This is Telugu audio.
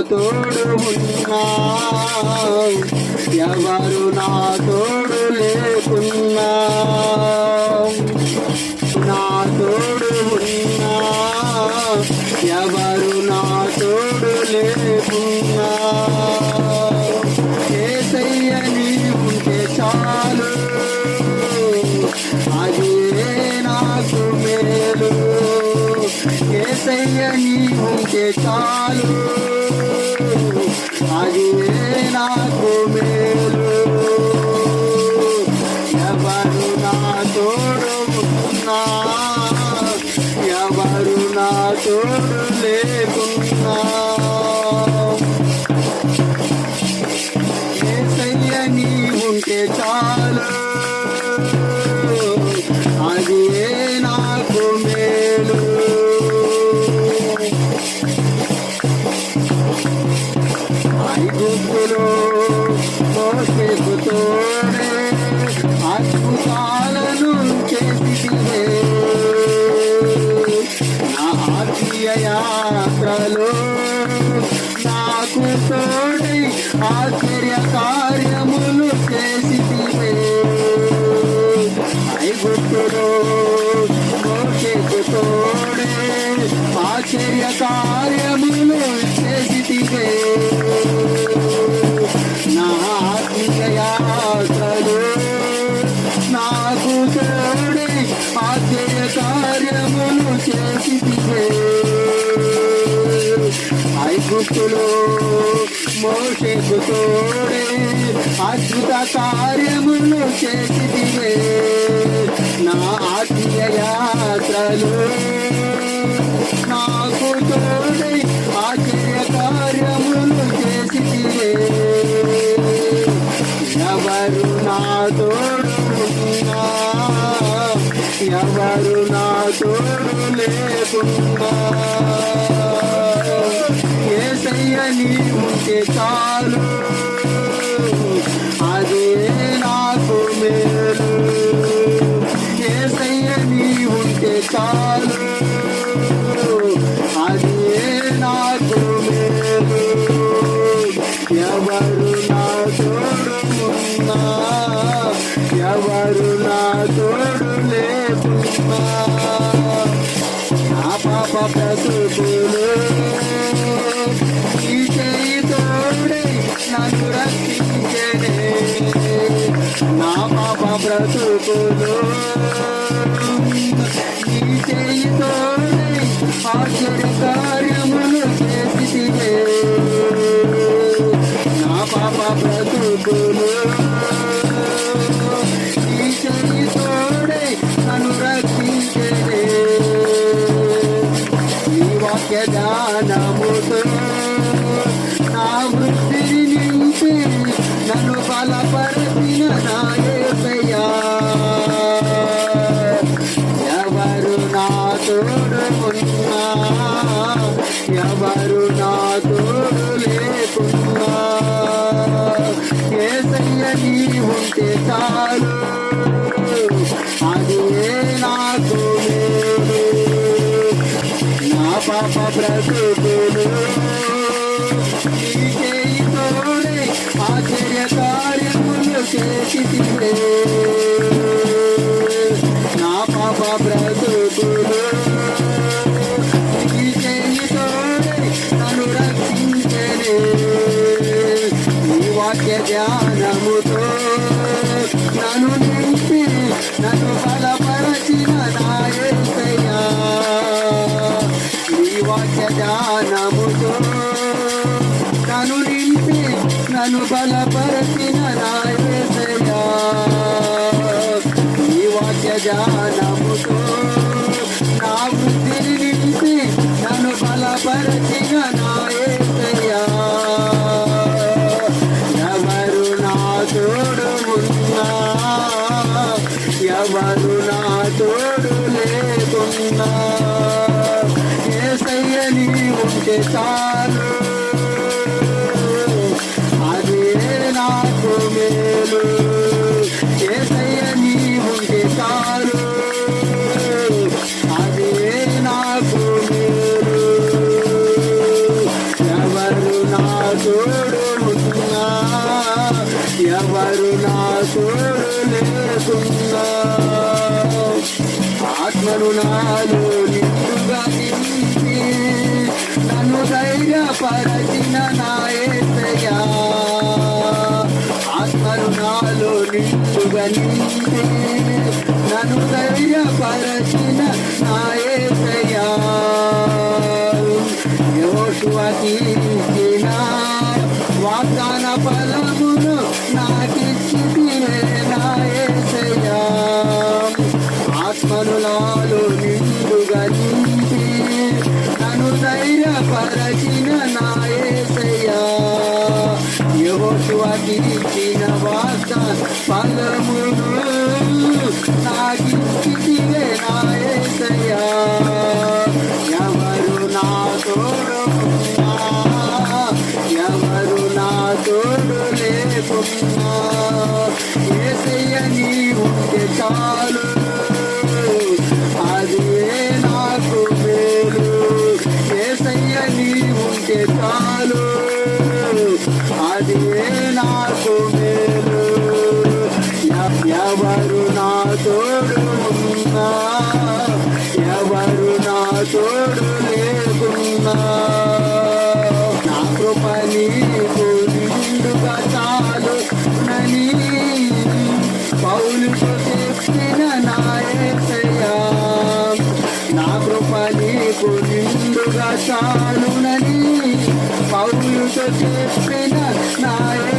తోడు ఉన్నా ఎవరు నా తోడు లేకున్నా నా తోడు ఉన్నా ఎవరు నా తోడు లేకున్నా ఏసయ్య ఉంటే చాలు అది నాకు మేలు ఏసయ్య ఉంటే చాలు ఎవరు నా తోడు ఉన్నా ఆశ్చర్య కార్యములు చేసి ఐగుప్తులో మోసేకు తోడే ఆశ్చర్య కార్యములు చేసి నా ఆత్మీయ యాత్రలో నాకు తోడే ఆశ్చర్య కార్యములు చేసిదివే ఐగుప్తులో మోషకు తోడే అద్భుత కార్యములు చేసిదివే నా ఆత్మీయ యాత్రలు నాకు తోడే ఆశ్చర్య కార్యములు చేసిదివే ఎవరు నా తోడు ఎవరు నా తోడు లేకుండా నీ ఉంటే చాలు. అదే నాకు మేలు. ఏసయ్య నీ ఉంటే చాలు. అదే నాకు మేలు. ఎవరు నా తోడు ఉన్నా ఎవరు నా తోడు లేకున్నా? నా పాప బ్రతుకులు ఈ చేయి ఆశ్చర్య కార్యములు చేసివే నా పాప బ్రతుకులు ఈ చేయి నన్ను రక్షించనే ఈ వాక్య జ్ఞానముతో ఎవరు నాతో లేకున్నా? ఏసయ్య నీ ఉంటే చాలు. అది నాకు నా పాప బ్రతుకులు. నీకే ఆశ్చర్య కార్యములు నా పాప బ్రతుకులు. వాక్య నన్ను నింపి నన్ను బలపరచిన నాయసయ్యా నీ వాక్య ధ్యానముతో నన్ను నింపి నన్ను బలపరచిన నాయసయ్యా నీ వాక్య ధ్యానముతో తోడు ఉన్నా ఎవరు నా తోడు లేకున్నా. ఏ నీ ఉంటే చాలు. కరుణాలు నాలో నిండుగా నన్ను ధైర్యపరచిన నా యేసయ్యా ఆత్మను నాలో నిండుగా నన్ను ధైర్యపరచిన యెహోషువకి ఇచ్చిన వాగ్దాన ఫలమును నాకిచ్చితివే ఎవరు నా తోడు ఎవరు నా తోడు లేకున్నా? ఏసయ్య నీ ఉంటే చాలు. అది నాకు మేలు ఎవరు నా తోడు ఉన్నా ఎవరు నా తోడు లేకున్నా నా కృప నీకు నిండుగా చాలు నని పౌలుతో చెప్పిన నాయసయ్యా నా కృప నీకు నిండుగా చాలునని పౌలుతో చెప్పిన నాయసయ్యా